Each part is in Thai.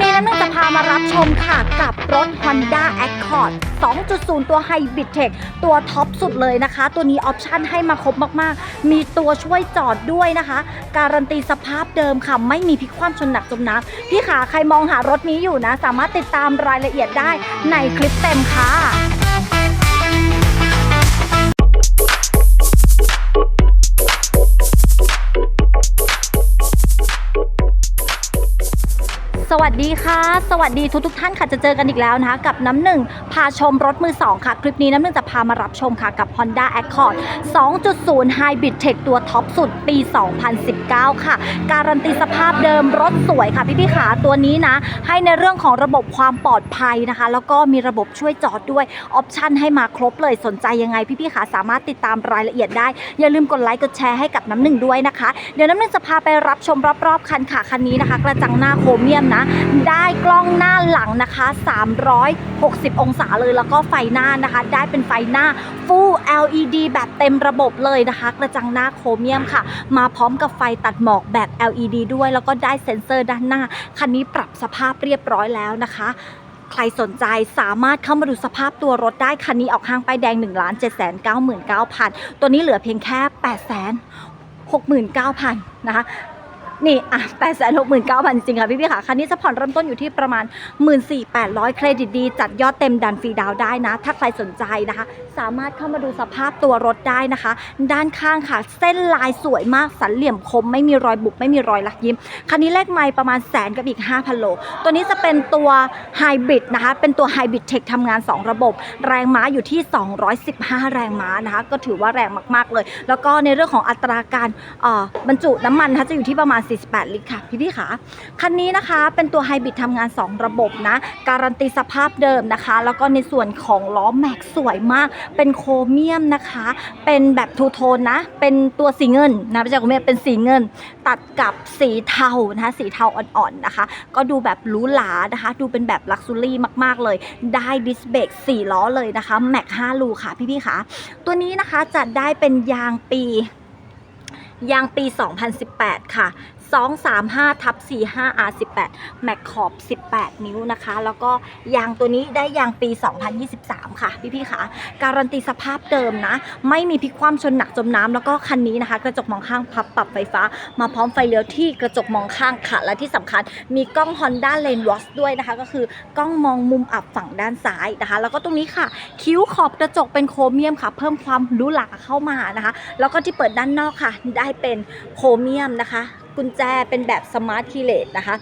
นี้น้ำหนึ่งจะพามารับชมค่ะกับรถ Honda Accord 2.0 ตัว Hybrid Tech ตัวท็อปสุดเลยนะคะ ตัวนี้ออปชั่นให้มาครบมากๆ มีตัวช่วยจอดด้วยนะคะ การันตีสภาพเดิมค่ะ ไม่มีพลิกคว่ำชนหนักจมน้ำพี่ขาใครมองหารถนี้อยู่นะ สามารถติดตามรายละเอียดได้ในคลิปเต็มค่ะ วัสดีค่ะ สวัสดีทุกทุกท่านค่ะจะเจอกันอีกแล้วนะคะ กับน้ำหนึ่งาชมรถมือ 2 ค่ะ คลิปนี้น้ำหนึ่งจะพามารับชมค่ะกับ Honda Accord 2.0 Hybrid Tech ตัวท็อปสุดปี 2019 ค่ะ การันตีสภาพเดิมรถสวยค่ะ พี่พี่ขาตัวนี้นะ ให้ในเรื่องของระบบความปลอดภัยนะคะ แล้วก็มีระบบช่วยจอดด้วย ออปชั่นให้มาครบเลยสนใจยังไง พี่พี่ขาสามารถติดตามรายละเอียดได้ อย่าลืมกดไลค์กดแชร์ให้กับน้ำหนึ่งด้วยนะคะ เดี๋ยวน้ำหนึ่งจะพาไปรับชมรอบๆคันค่ะคันนี้นะคะ กระจังหน้าโครเมียมนะ ได้กล้องหน้าหลังนะคะ 360 องศาเลยแล้วก็ไฟหน้านะคะ ได้เป็นไฟหน้า Full LED แบบเต็มระบบเลยนะคะ กระจังหน้าโครเมียมค่ะ มาพร้อมกับไฟตัดหมอกแบบ LED ด้วยแล้วก็ได้เซ็นเซอร์ด้านหน้า คันนี้ปรับสภาพเรียบร้อยแล้วนะคะใครสนใจสามารถเข้ามาดูสภาพตัวรถได้คันนี้ออกห้างไป้ายแดง 1 7 9 9 9 0 0 0 ตัวนี้เหลือเพียงแค่ 8 69,000 นะคะ นี่อะ8 6 9 0 0 0จริงค่ะพี่พี่ค่ะคันนี้จะผ่อนเริ่มต้นอยู่ที่ประมาณ 14,800 เครดิตดี จัดยอดเต็มดันฟรีดาวได้นะ ถ้าใครสนใจนะคะ สามารถเข้ามาดูสภาพตัวรถได้นะคะ ด้านข้างค่ะ เส้นลายสวยมากสันเหลี่ยมคม ไม่มีรอยบุบไม่มีรอยลักยิ้ม คันนี้เลขไมล์ประมาณแสนกับอีก 5,000 โล ตัวนี้จะเป็นตัวไฮบริดนะคะ เป็นตัวไฮบริดเทคทำงาน 2 ระบบ แรงม้าอยู่ที่ 215 แรงม้านะคะ ก็ถือว่าแรงมากๆเลย แล้วก็ในเรื่องของอัตราการบรรจุน้ำมันนะคะจะอยู่ที่ประมาณ48 ลิตรค่ะพี่พี่ๆค่ะคันนี้นะคะเป็นตัวไฮบริดทำงาน 2 ระบบนะ การันตีสภาพเดิมนะคะ แล้วก็ในส่วนของล้อแม็กสวยมาก เป็นโครเมียมนะคะ เป็นแบบทูโทนนะ เป็นตัวสีเงินนะไม่ใช่โครเมียเป็นสีเงิน ตัดกับสีเทานะคะสีเทาอ่อนๆนะคะ ก็ดูแบบหรูหรานะคะ ดูเป็นแบบลักซ์ูรี่มากๆเลย ได้ดิสเบรก4ล้อเลยนะคะแม็ก5ลูค่ะพี่ๆค่ะตัวนี้นะคะจะได้เป็นยางปียางปี 2018 ค่ะ 235ทับ45 R18 แม็กขอบ 18 นิ้วนะคะ แล้วก็ยางตัวนี้ได้ยางปี 2023 ค่ะ พี่ๆค่ะ การันตีสภาพเดิมนะ ไม่มีพลิกคว่ำชนหนักจมน้ำแล้วก็คันนี้นะคะ กระจกมองข้างพับปรับไฟฟ้า มาพร้อมไฟเลี้ยวที่กระจกมองข้างค่ะ และที่สำคัญมีกล้อง Honda Lane Watch ด้วยนะคะ ก็คือกล้องมองมุมอับฝั่งด้านซ้ายนะคะ แล้วก็ตรงนี้ค่ะ คิ้วขอบกระจกเป็นโครเมียมค่ะ เพิ่มความหรูหราเข้ามานะคะ แล้วก็ที่เปิดด้านนอกค่ะ ได้เป็นโครเมียมนะคะ กุญแจเป็นแบบสมาร์ทคีเลสนะคะ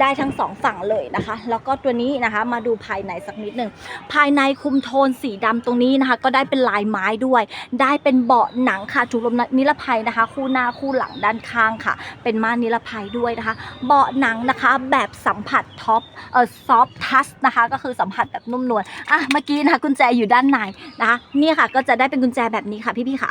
ได้ทั้งสองฝั่งเลยนะคะ แล้วก็ตัวนี้นะคะมาดูภายในสักนิดหนึ่ง ภายในคุมโทนสีดำตรงนี้นะคะ ก็ได้เป็นลายไม้ด้วย ได้เป็นเบาะหนังค่ะถูกลมนิรภัยนะคะ คู่หน้าคู่หลังด้านข้างค่ะ เป็นม่านนิรภัยด้วยนะคะ เบาะหนังนะคะแบบสัมผัสท็อปเอ่อซอฟทัสนะคะ ก็คือสัมผัสแบบนุ่มนวลอะเมื่อกี้นะคะกุญแจอยู่ด้านในนะคะนี่ค่ะก็จะได้เป็นกุญแจแบบนี้ค่ะพี่ๆค่ะ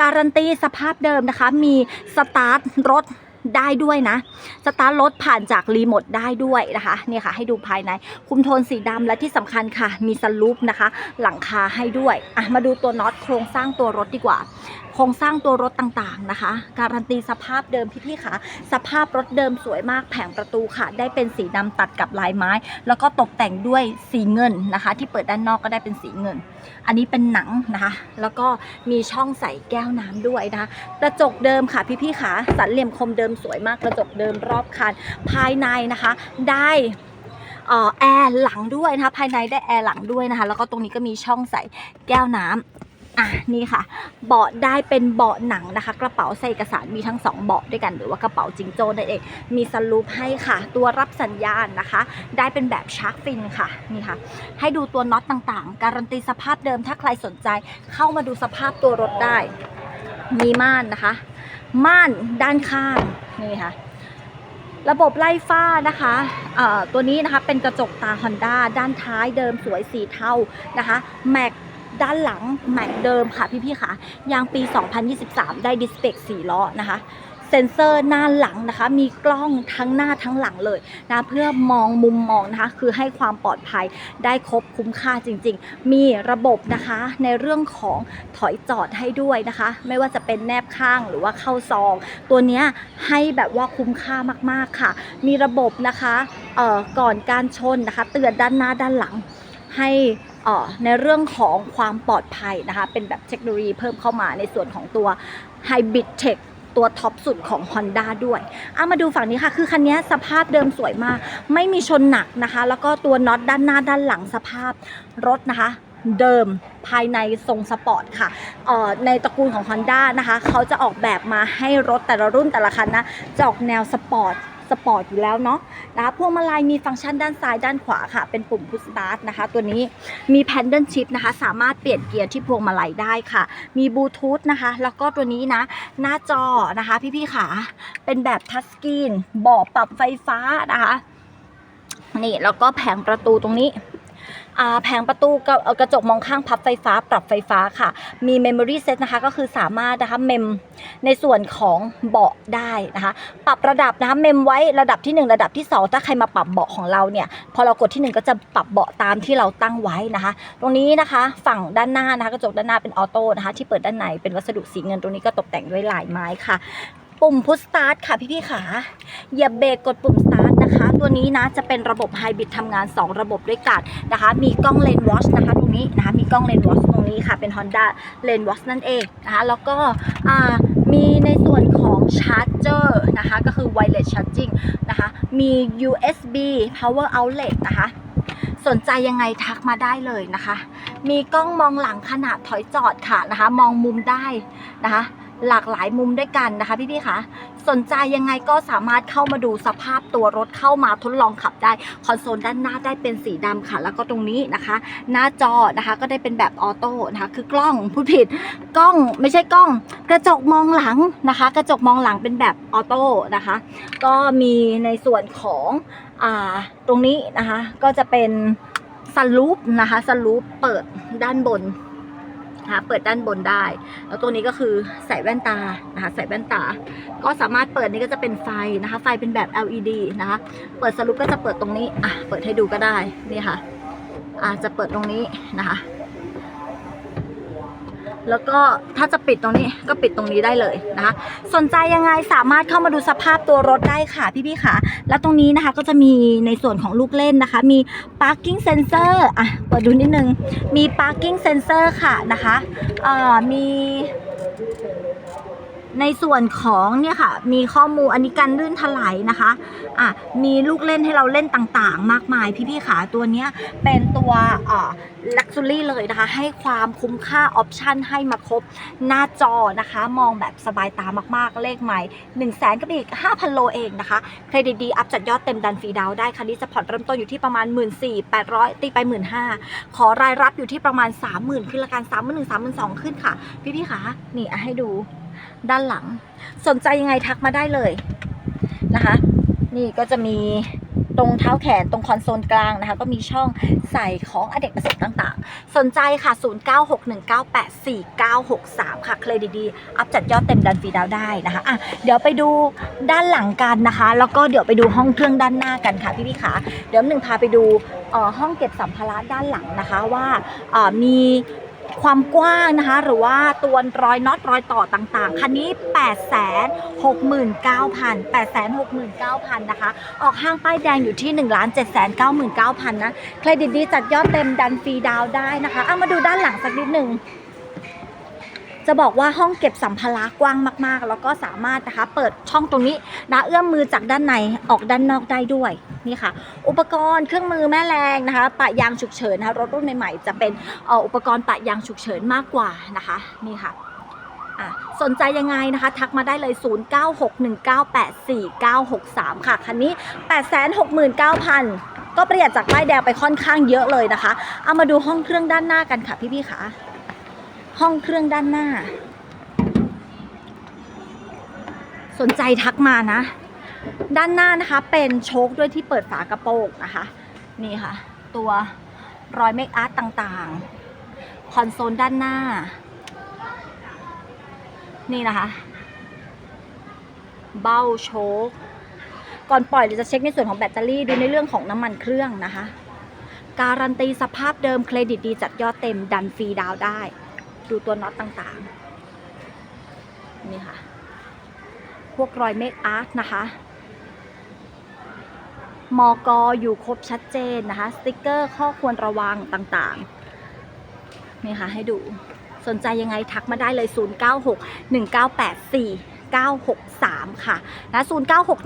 การันตีสภาพเดิมนะคะ มีสตาร์ทรถ ได้ด้วยนะ สตาร์ทรถผ่านจากรีโมทได้ด้วยนะคะเนี่ยค่ะให้ดูภายใน คุมโทนสีดำและที่สำคัญค่ะ มีสลูปนะคะ หลังคาให้ด้วยอะมาดูตัวน็อตโครงสร้างตัวรถดีกว่า โครงสร้างตัวรถต่างๆนะคะ การันตีสภาพเดิมพี่ๆค่ะ สภาพรถเดิมสวยมากแผงประตูค่ะ ได้เป็นสีดำตัดกับลายไม้ แล้วก็ตกแต่งด้วยสีเงินนะคะ ที่เปิดด้านนอกก็ได้เป็นสีเงิน อันนี้เป็นหนังนะคะ แล้วก็มีช่องใส่แก้วน้ำด้วยนะคะกระจกเดิมค่ะพี่ๆค่ะ สันเหลี่ยมคมเดิมสวยมากกระจกเดิมรอบคันภายในนะคะ ได้อ่อแอร์หลังด้วยนะคะภายในได้แอร์หลังด้วยนะคะ แล้วก็ตรงนี้ก็มีช่องใส่แก้วน้ำ อะนี่ค่ะ เบาะได้เป็นเบาะหนังนะคะ กระเป๋าใส่เอกสารมีทั้งสองเบาะด้วยกัน หรือว่ากระเป๋าจิงโจ้นั่นเอง มีสลูปให้ค่ะ ตัวรับสัญญาณนะคะ ได้เป็นแบบชาร์กฟินค่ะนี่ค่ะ ให้ดูตัวน็อตต่างๆ การันตีสภาพเดิมถ้าใครสนใจ เข้ามาดูสภาพตัวรถได้ มีม่านนะคะ ม่านด้านข้างนี่ค่ะระบบไล่ฟ้านะคะเอ่อตัวนี้นะคะเป็นกระจกตา Honda ด้านท้ายเดิมสวยสีเทานะคะแม็ก ด้านหลังแม็กเดิมค่ะพี่ๆค่ะยางปี 2023 ได้ดิสเบรก4ล้อนะคะเซ็นเซอร์หน้าหลังนะคะ มีกล้องทั้งหน้าทั้งหลังเลยนะเพื่อมองมุมมองนะคะ คือให้ความปลอดภัยได้ครบคุ้มค่าจริง ๆ มีระบบนะคะในเรื่องของถอยจอดให้ด้วยนะคะ ไม่ว่าจะเป็นแนบข้างหรือว่าเข้าซอง ตัวเนี้ยให้แบบว่าคุ้มค่ามากๆค่ะ มีระบบนะคะเอ่อก่อนการชนนะคะ เตือนด้านหน้าด้านหลังให้ ในเรื่องของความปลอดภัยนะคะ เป็นแบบเทคโนโลยีเพิ่มเข้ามาในส่วนของตัว Hybrid Tech ตัวท็อปสุดของ Honda ด้วยเอามาดูฝั่งนี้ค่ะ คือคันนี้สภาพเดิมสวยมาก ไม่มีชนหนักนะคะ แล้วก็ตัวน็อตด้านหน้าด้านหลังสภาพรถนะคะ เดิมภายในทรงสปอร์ตค่ะออในตระกูลของ Honda นะคะ เขาจะออกแบบมาให้รถแต่ละรุ่นแต่ละคันนะจะออกแนวสปอร์ต สปอร์ตอยู่แล้วเนาะนะคะพวงมาลัยมีฟังก์ชันด้านซ้ายด้านขวาค่ะ เป็นปุ่มพุชสตาร์ทนะคะ ตัวนี้มีแพนเดิลชิพนะคะ สามารถเปลี่ยนเกียร์ที่พวงมาลัยได้ค่ะ มีบลูทูธนะคะ แล้วก็ตัวนี้นะ หน้าจอนะคะ พี่ๆค่ะ เป็นแบบทัชสกรีนเบาะปรับไฟฟ้านะคะนี่แล้วก็แผงประตูตรงนี้ แผงประตูกับเอ่อกระจกมองข้างพับไฟฟ้า ปรับไฟฟ้าค่ะ มี Memory Set นะคะก็คือสามารถนะคะเมมในส่วนของเบาะได้นะคะ ปรับระดับนะคะเมมไว้ระดับที่ 1 ระดับที่ 2 ถ้าใครมาปรับเบาะของเราเนี่ยพอเรากดที่ 1 ก็จะปรับเบาะตามที่เราตั้งไว้นะคะ ตรงนี้นะคะฝั่งด้านหน้านะคะกระจกด้านหน้าเป็นออโต้นะคะที่เปิดด้านในเป็นวัสดุสีเงินตรงนี้ก็ตกแต่งด้วยลายไม้ค่ะ ปุ่มพุชสตาร์ทค่ะพี่ๆค่ะเหยียบเบรกกดปุ่มสตาร์ทนะคะ ตัวนี้นะจะเป็นระบบไฮบริดทำงาน 2 ระบบด้วยกันนะคะ มีกล้องเลนวอชนะคะตรงนี้นะคะ มีกล้องเลนวอชตรงนี้ค่ะเป็น Honda เลนวอชนั่นเองนะคะ แล้วก็มีในส่วนของชาร์จเจอร์นะคะ ก็คือ wireless charging นะคะ มี USB power outlet นะคะสนใจยังไงทักมาได้เลยนะคะ มีกล้องมองหลังขนาดถอยจอดค่ะนะคะ มองมุมได้นะคะ หลากหลายมุมด้วยกันนะคะพี่ๆคะสนใจยังไงก็สามารถเข้ามาดูสภาพตัวรถเข้ามาทดลองขับได้คอนโซลด้านหน้าได้เป็นสีดำค่ะ แล้วก็ตรงนี้นะคะ หน้าจอนะคะก็ได้เป็นแบบออโต้นะคะคือกล้องพูดผิดกล้องไม่ใช่กล้อง กระจกมองหลังนะคะ กระจกมองหลังเป็นแบบออโต้นะคะ ก็มีในส่วนของอ่าตรงนี้นะคะก็จะเป็นสลูปนะคะสลูปเปิดด้านบน นะคะเปิดด้านบนได้ แล้วตัวนี้ก็คือใส่แว่นตานะคะใส่แว่นตา ก็สามารถเปิดนี่ก็จะเป็นไฟนะคะ ไฟเป็นแบบ LED นะคะ เปิดสรุปก็จะเปิดตรงนี้อะเปิดให้ดูก็ได้นี่ค่ะอะจะเปิดตรงนี้นะคะ แล้วก็ถ้าจะปิดตรงนี้ก็ปิดตรงนี้ได้เลยนะคะ สนใจยังไงสามารถเข้ามาดูสภาพตัวรถได้ค่ะพี่ๆค่ะ แล้วตรงนี้นะคะก็จะมีในส่วนของลูกเล่นนะคะ มี parking sensor อะเปิดดูนิดนึง มี parking sensor ค่ะนะคะเอ่อมี ในส่วนของเนี่ยค่ะมีข้อมูลอันนี้กันลื่นถลายนะคะอะมีลูกเล่นให้เราเล่นต่างๆ มากมายพี่ๆขาตัวเนี้ยเป็นตัวอ่อลักซ์รี่เลยนะคะ ให้ความคุ้มค่าออปชันให้มาครบหน้าจอนะคะ มองแบบสบายตามากๆ เลขใหม่ 1 0 0 0 0แสนกับอีก 5,000 โลเองนะคะ เครดิตดี อัพจัดยอดเต็มดันฟรีดาวได้ คันนี้จะผ่อนเริ่มต้นอยู่ที่ประมาณ 14,800 ตีไป 15,000 ขอรายรับอยู่ที่ประมาณ 30,000 ขึ้นละกัน 31,000 32,000 ขึ้นค่ะ พี่ๆคะนี่ให้ดู ด้านหลัง สนใจยังไงทักมาได้เลยนะคะ นี่ก็จะมีตรงเท้าแขนตรงคอนโซลกลางนะคะ ก็มีช่องใส่ของอเนกประสงค์ต่างๆ สนใจค่ะ 0961984963 ค่ะเคลดิตดี อัพจัดยอดเต็มดันฟรีดาวได้นะคะอะเดี๋ยวไปดูด้านหลังกันนะคะ แล้วก็เดี๋ยวไปดูห้องเครื่องด้านหน้ากันค่ะพี่พี่ขาเดี๋ยวหนึ่งพาไปดูห้องเก็บสัมภาระด้านหลังนะคะว่ามี ความกว้างนะคะ หรือว่าตัวรอยน็อตรอยต่อต่างๆ คันนี้ 8 6 9 0 0 0 8 6 9 0 0 0 นะคะ ออกห้างป้ายแดงอยู่ที่ 1 7 9 9 0 0 0 นะ เครดิตดีจัดยอดเต็มดันฟรีดาวได้นะคะ เอามาดูด้านหลังสักนิดหนึ่ง จะบอกว่าห้องเก็บสัมภาระกว้างมากๆ แล้วก็สามารถนะคะ เปิดช่องตรงนี้นะเอื้อมมือจากด้านในออกด้านนอกได้ด้วยนี่ค่ะ อุปกรณ์เครื่องมือแม่แรงนะคะ ปะยางฉุกเฉินนะคะรถรุ่นใหม่ๆ จะเป็นอุปกรณ์ปะยางฉุกเฉินมากกว่านะคะนี่ค่ะอะสนใจยังไงนะคะ ทักมาได้เลย 0961984963 ค่ะ คันนี้ 869,000 ก็ประหยัดจากป้ายแดงไปค่อนข้างเยอะเลยนะคะ เอามาดูห้องเครื่องด้านหน้ากันค่ะพี่ๆค่ะ ห้องเครื่องด้านหน้า สนใจทักมานะ ด้านหน้านะคะ เป็นโชคด้วยที่เปิดฝากระโปรงนะคะ นี่ค่ะ ตัวรอยเมคอาร์ตต่างๆ คอนโซลด้านหน้า นี่นะคะ เบ้าโชคก่อนปล่อยเราจะเช็คในส่วนของแบตเตอรี่ดูในเรื่องของน้ำมันเครื่องนะคะ การันตีสภาพเดิมเครดิตดีจัดยอดเต็มดันฟรีดาวได้ ดูตัวน็อตต่างๆ นี่ค่ะ พวกรอยเมคอาร์ตนะคะ มอกอยู่ครบชัดเจนนะคะ สติกเกอร์ข้อควรระวังต่างๆ นี่ค่ะ ให้ดูสนใจยังไงทักมาได้เลย 096 1984 963 ค่ะนะ096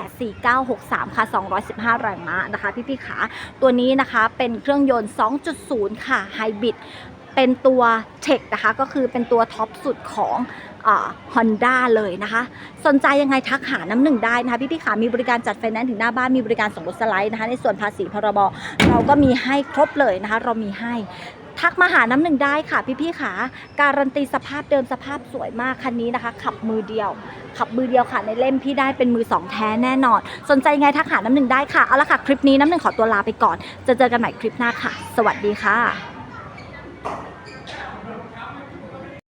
1984 963 ค่ะ 215 แรงม้านะคะ พี่ๆขาตัวนี้นะคะเป็นเครื่องยนต์ 2.0 ค่ะไฮบริด เป็นตัวเทคนะคะ ก็คือเป็นตัวท็อปสุดของฮอนด้าเลยนะคะ สนใจยังไงทักหาน้ำหนึ่งได้นะคะพี่ๆขามีบริการจัดไฟแนนซ์ถึงหน้าบ้านมีบริการส่งรถสไลด์นะคะ ในส่วนภาษีพรบเราก็มีให้ครบเลยนะคะ เรามีให้ทักมาหาน้ำหนึ่งได้ค่ะพี่ๆขาการันตีสภาพเดิมสภาพสวยมากคันนี้นะคะ ขับมือเดียว ขับมือเดียวค่ะในเล่มพี่ได้เป็นมือสองแท้แน่นอน สนใจยังไงทักหาน้ำหนึ่งได้ค่ะ เอาละค่ะ คลิปนี้น้ำหนึ่งขอตัวลาไปก่อน จะเจอกันใหม่คลิปหน้าค่ะ สวัสดีค่ะ